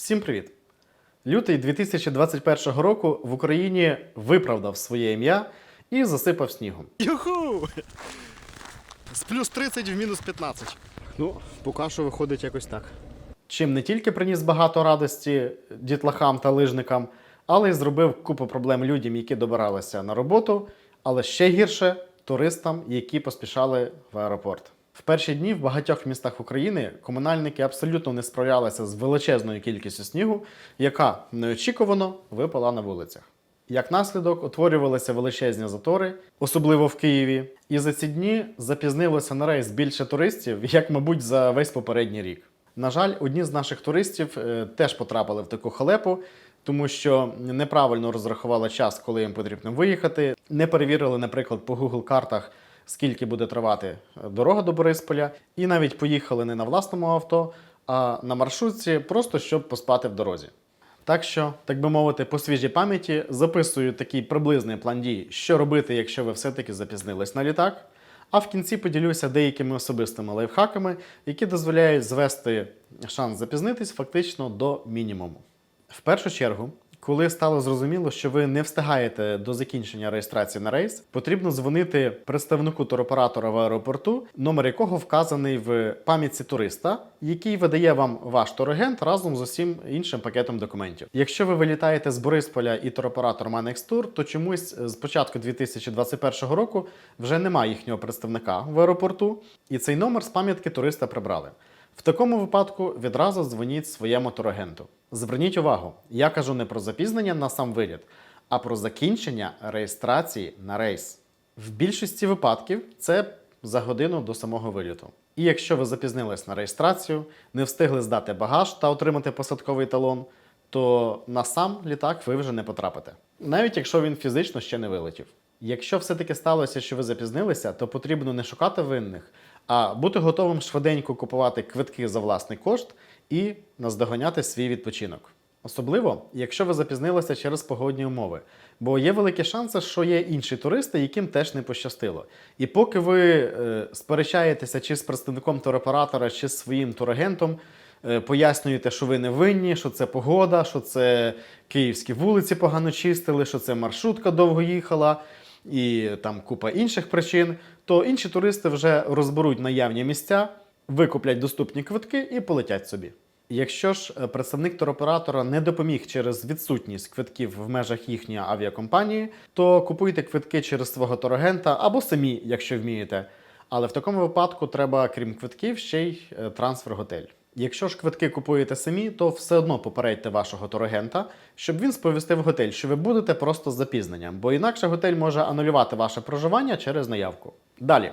Всім привіт! Лютий 2021 року в Україні виправдав своє ім'я і засипав снігом. Юху! З плюс 30 в мінус 15. Ну, поки що виходить якось так. Чим не тільки приніс багато радості дітлахам та лижникам, але й зробив купу проблем людям, які добиралися на роботу, але ще гірше туристам, які поспішали в аеропорт. В перші дні в багатьох містах України комунальники абсолютно не справлялися з величезною кількістю снігу, яка неочікувано випала на вулицях. Як наслідок, утворювалися величезні затори, особливо в Києві. І за ці дні запізнилося на рейс більше туристів, як, мабуть, за весь попередній рік. На жаль, одні з наших туристів е, теж потрапили в таку халепу, тому що неправильно розрахували час, коли їм потрібно виїхати, не перевірили, наприклад, по Google картах, скільки буде тривати дорога до Борисполя, і навіть поїхали не на власному авто, а на маршрутці, просто щоб поспати в дорозі. Так що, так би мовити, по свіжій пам'яті записую такий приблизний план дій, що робити, якщо ви все-таки запізнились на літак. А в кінці поділюся деякими особистими лайфхаками, які дозволяють звести шанс запізнитись фактично до мінімуму. В першу чергу, коли стало зрозуміло, що ви не встигаєте до закінчення реєстрації на рейс, потрібно дзвонити представнику туроператора в аеропорту, номер якого вказаний в пам'ятці туриста, який видає вам ваш турагент разом з усім іншим пакетом документів. Якщо ви вилітаєте з Борисполя і туроператор Tour, то чомусь з початку 2021 року вже немає їхнього представника в аеропорту, і цей номер з пам'ятки туриста прибрали. В такому випадку відразу дзвоніть своєму турагенту. Зверніть увагу, я кажу не про запізнення на сам виліт, а про закінчення реєстрації на рейс. В більшості випадків це за годину до самого виліту. І якщо ви запізнились на реєстрацію, не встигли здати багаж та отримати посадковий талон, то на сам літак ви вже не потрапите, навіть якщо він фізично ще не вилетів. Якщо все-таки сталося, що ви запізнилися, то потрібно не шукати винних, а бути готовим швиденько купувати квитки за власний кошт і наздоганяти свій відпочинок. Особливо, якщо ви запізнилися через погодні умови, бо є великі шанси, що є інші туристи, яким теж не пощастило. І поки ви е, сперечаєтеся чи з представником туроператора, чи з своїм турагентом, е, пояснюєте, що ви не винні, що це погода, що це київські вулиці погано чистили, що це маршрутка довго їхала, і там купа інших причин, то інші туристи вже розберуть наявні місця, викуплять доступні квитки і полетять собі. Якщо ж е, представник туроператора не допоміг через відсутність квитків в межах їхньої авіакомпанії, то купуйте квитки через свого турагента або самі, якщо вмієте. Але в такому випадку треба, крім квитків, ще й е, трансфер-готель. Якщо ж квитки купуєте самі, то все одно попередьте вашого турагента, щоб він сповістив готель, що ви будете просто з запізненням, бо інакше готель може анулювати ваше проживання через наявку. Далі.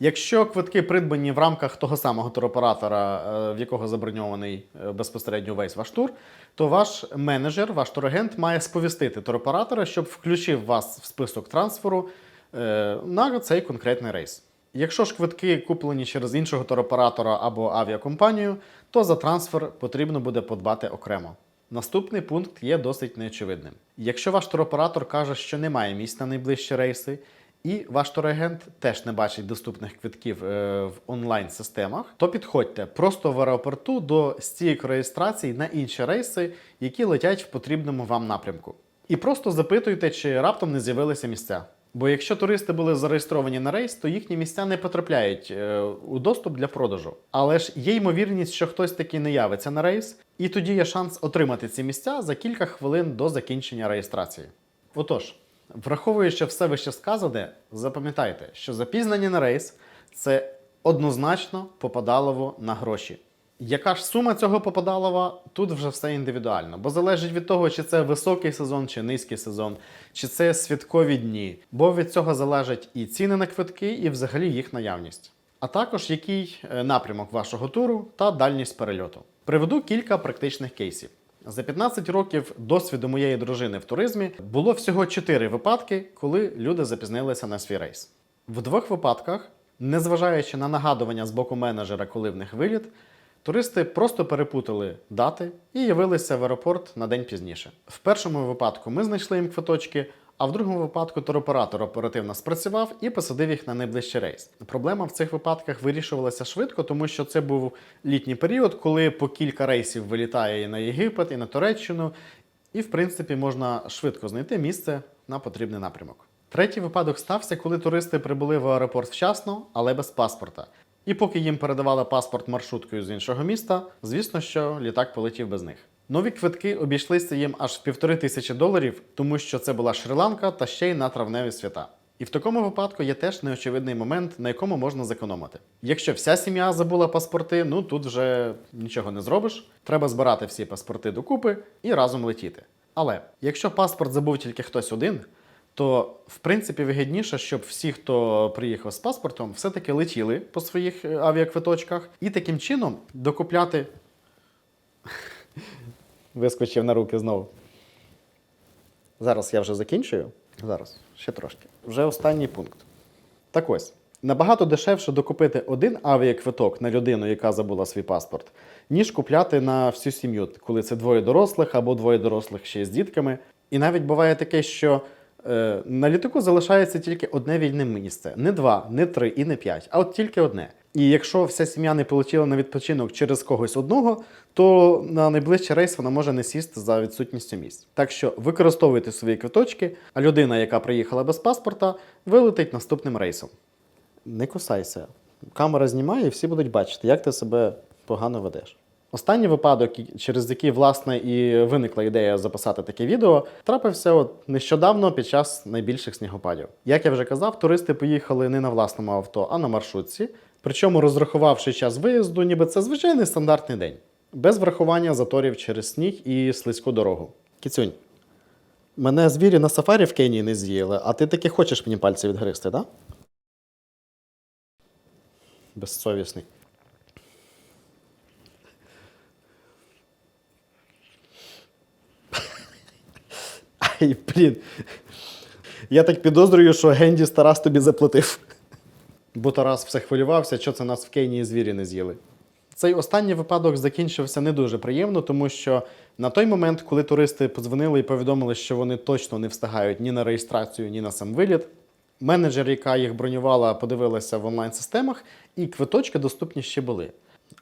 Якщо квитки придбані в рамках того самого туроператора, е, в якого заброньований е, безпосередньо весь ваш тур, то ваш менеджер, ваш турагент має сповістити туроператора, щоб включив вас в список трансферу е, на цей конкретний рейс. Якщо ж квитки куплені через іншого туроператора або авіакомпанію, то за трансфер потрібно буде подбати окремо. Наступний пункт є досить неочевидним. Якщо ваш туроператор каже, що немає місць на найближчі рейси, і ваш турагент теж не бачить доступних квитків е, в онлайн-системах, то підходьте просто в аеропорту до стійок реєстрації на інші рейси, які летять в потрібному вам напрямку. І просто запитуйте, чи раптом не з'явилися місця. Бо якщо туристи були зареєстровані на рейс, то їхні місця не потрапляють е, у доступ для продажу. Але ж є ймовірність, що хтось таки не явиться на рейс, і тоді є шанс отримати ці місця за кілька хвилин до закінчення реєстрації. Отож, враховуючи все вище сказане, запам'ятайте, що запізнення на рейс це однозначно попадалово на гроші. Яка ж сума цього попадалова, тут вже все індивідуально, бо залежить від того, чи це високий сезон, чи низький сезон, чи це святкові дні, бо від цього залежать і ціни на квитки, і взагалі їх наявність. А також який е, напрямок вашого туру та дальність перельоту. Приведу кілька практичних кейсів. За 15 років досвіду моєї дружини в туризмі було всього 4 випадки, коли люди запізнилися на свій рейс. В двох випадках, незважаючи на нагадування з боку менеджера, коли в них виліт, туристи просто перепутали дати і явилися в аеропорт на день пізніше. В першому випадку ми знайшли їм квиточки, А в другому випадку туроператор оперативно спрацював і посадив їх на найближчий рейс. Проблема в цих випадках вирішувалася швидко, тому що це був літній період, коли по кілька рейсів вилітає і на Єгипет, і на Туреччину, і в принципі можна швидко знайти місце на потрібний напрямок. Третій випадок стався, коли туристи прибули в аеропорт вчасно, але без паспорта. І поки їм передавали паспорт маршруткою з іншого міста, звісно, що літак полетів без них. Нові квитки обійшлися їм аж в півтори тисячі доларів, тому що це була Шрі-Ланка та ще й на травневі свята. І в такому випадку є теж неочевидний момент, на якому можна зекономити. Якщо вся сім'я забула паспорти, ну тут вже нічого не зробиш. Треба збирати всі паспорти докупи і разом летіти. Але якщо паспорт забув тільки хтось один, то в принципі вигідніше, щоб всі, хто приїхав з паспортом, все-таки летіли по своїх е, авіаквиточках і таким чином докупляти. Вискочив на руки знову. Зараз я вже закінчую. Зараз, ще трошки. Вже останній пункт. Так ось, набагато дешевше докупити один авіаквиток на людину, яка забула свій паспорт, ніж купляти на всю сім'ю, коли це двоє дорослих або двоє дорослих ще з дітками. І навіть буває таке, що на літаку залишається тільки одне вільне місце. Не два, не три і не п'ять, а от тільки одне. І якщо вся сім'я не полетіла на відпочинок через когось одного, то на найближчий рейс вона може не сісти за відсутністю місць. Так що використовуйте свої квиточки, а людина, яка приїхала без паспорта, вилетить наступним рейсом. Не кусайся. Камера знімає, і всі будуть бачити, як ти себе погано ведеш. Останній випадок, через який власне і виникла ідея записати таке відео, трапився от нещодавно під час найбільших снігопадів. Як я вже казав, туристи поїхали не на власному авто, а на маршрутці. Причому розрахувавши час виїзду, ніби це звичайний стандартний день, без врахування заторів через сніг і слизьку дорогу. Кіцюнь, мене звірі на сафарі в Кенії не з'їли, а ти таки хочеш мені пальці відгризти, так? Да? Безсовісний. Ай, блін. Я так підозрюю, що Гендіс Тарас тобі заплатив. Бо Тарас все хвилювався, що це нас в Кенії звірі не з'їли. Цей останній випадок закінчився не дуже приємно, тому що на той момент, коли туристи подзвонили і повідомили, що вони точно не встигають ні на реєстрацію, ні на сам виліт, менеджер, яка їх бронювала, подивилася в онлайн-системах, і квиточки доступні ще були.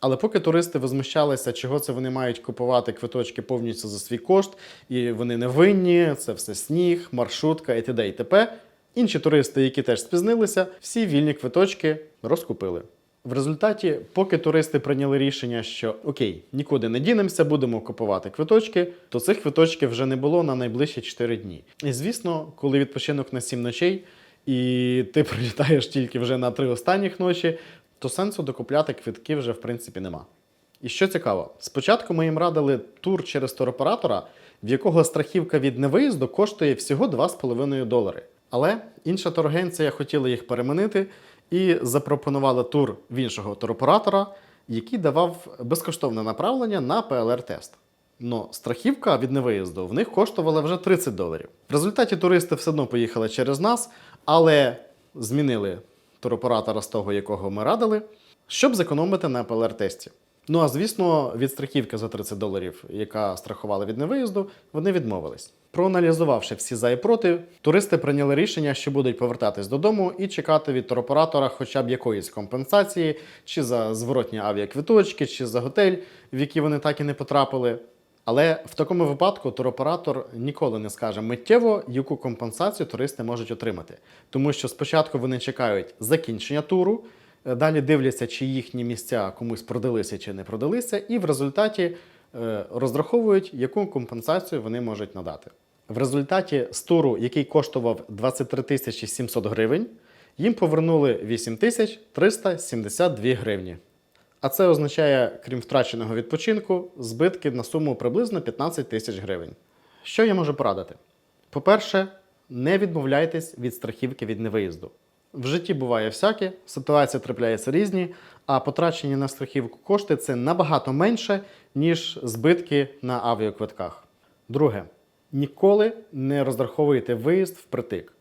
Але поки туристи возмущалися, чого це вони мають купувати квиточки повністю за свій кошт, і вони не винні, це все сніг, маршрутка і т.д. і т.п. Інші туристи, які теж спізнилися, всі вільні квиточки розкупили. В результаті, поки туристи прийняли рішення, що окей, нікуди не дінемося, будемо купувати квиточки, то цих квиточків вже не було на найближчі 4 дні. І звісно, коли відпочинок на 7 ночей, і ти прилітаєш тільки вже на три останніх ночі, то сенсу докупляти квитки вже в принципі нема. І що цікаво, спочатку ми їм радили тур через туроператора, в якого страхівка від невиїзду коштує всього 2,5 долари. Але інша турагенція хотіла їх переманити і запропонувала тур в іншого туроператора, який давав безкоштовне направлення на ПЛР-тест. Но страхівка від невиїзду в них коштувала вже 30 доларів. В результаті туристи все одно поїхали через нас, але змінили туроператора з того, якого ми радили, щоб зекономити на ПЛР-тесті. Ну а звісно, від страхівки за 30 доларів, яка страхувала від невиїзду, вони відмовились. Проаналізувавши всі за і проти, туристи прийняли рішення, що будуть повертатись додому і чекати від туроператора хоча б якоїсь компенсації, чи за зворотні авіаквиточки, чи за готель, в який вони так і не потрапили. Але в такому випадку туроператор ніколи не скаже миттєво, яку компенсацію туристи можуть отримати. Тому що спочатку вони чекають закінчення туру, е, далі дивляться, чи їхні місця комусь продалися чи не продалися, і в результаті е, розраховують, яку компенсацію вони можуть надати. В результаті з туру, який коштував 23 тисячі 700 гривень, їм повернули 8 тисяч 372 гривні. А це означає, крім втраченого відпочинку, збитки на суму приблизно 15 тисяч гривень. Що я можу порадити? По-перше, не відмовляйтесь від страхівки від невиїзду. В житті буває всяке, ситуації трапляються різні, а потрачені на страхівку кошти це набагато менше, ніж збитки на авіаквитках. Друге, ніколи не розраховуйте виїзд впритик.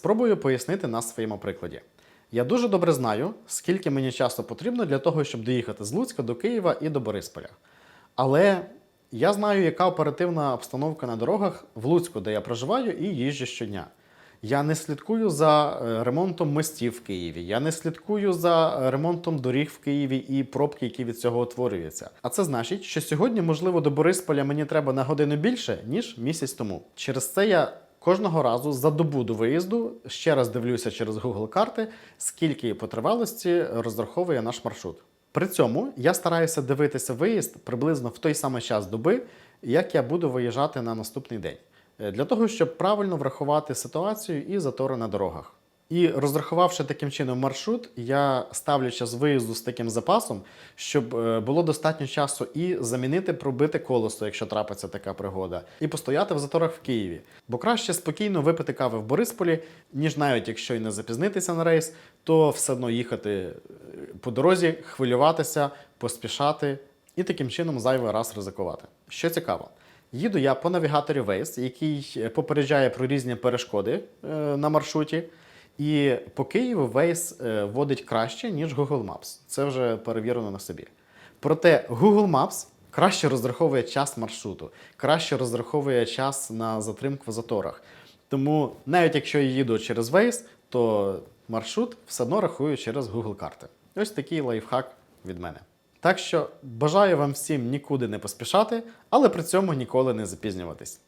Спробую пояснити на своєму прикладі. Я дуже добре знаю, скільки мені часу потрібно для того, щоб доїхати з Луцька до Києва і до Борисполя. Але я знаю, яка оперативна обстановка на дорогах в Луцьку, де я проживаю, і їжджу щодня. Я не слідкую за е, ремонтом мостів в Києві. Я не слідкую за е, ремонтом доріг в Києві і пробки, які від цього утворюються. А це значить, що сьогодні, можливо, до Борисполя мені треба на годину більше, ніж місяць тому. Через це я кожного разу за добу до виїзду ще раз дивлюся через Google карти, скільки по тривалості розраховує наш маршрут. При цьому я стараюся дивитися виїзд приблизно в той самий час доби, як я буду виїжджати на наступний день, Е, для того, щоб правильно врахувати ситуацію і затори на дорогах. І розрахувавши таким чином маршрут, я ставлю час виїзду з таким запасом, щоб е, було достатньо часу і замінити пробите колесо, якщо трапиться така пригода, і постояти в заторах в Києві. Бо краще спокійно випити кави в Борисполі, ніж навіть якщо й не запізнитися на рейс, то все одно їхати е, по дорозі, хвилюватися, поспішати і таким чином зайвий раз ризикувати. Що цікаво, їду я по навігаторі Waze, який е, попереджає про різні перешкоди на маршруті. І по Києву Waze е, вводить краще, ніж Google Maps. Це вже перевірено на собі. Проте Google Maps краще розраховує час маршруту, краще розраховує час на затримку в заторах. Тому навіть якщо я їду через Waze, то маршрут все одно рахую через Google карти. Ось такий лайфхак від мене. Так що бажаю вам всім нікуди не поспішати, але при цьому ніколи не запізнюватись.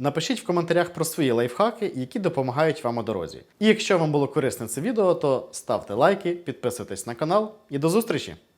Напишіть в коментарях про свої лайфхаки, які допомагають вам у дорозі. І якщо вам було корисне це відео, то ставте лайки, підписуйтесь на канал і до зустрічі!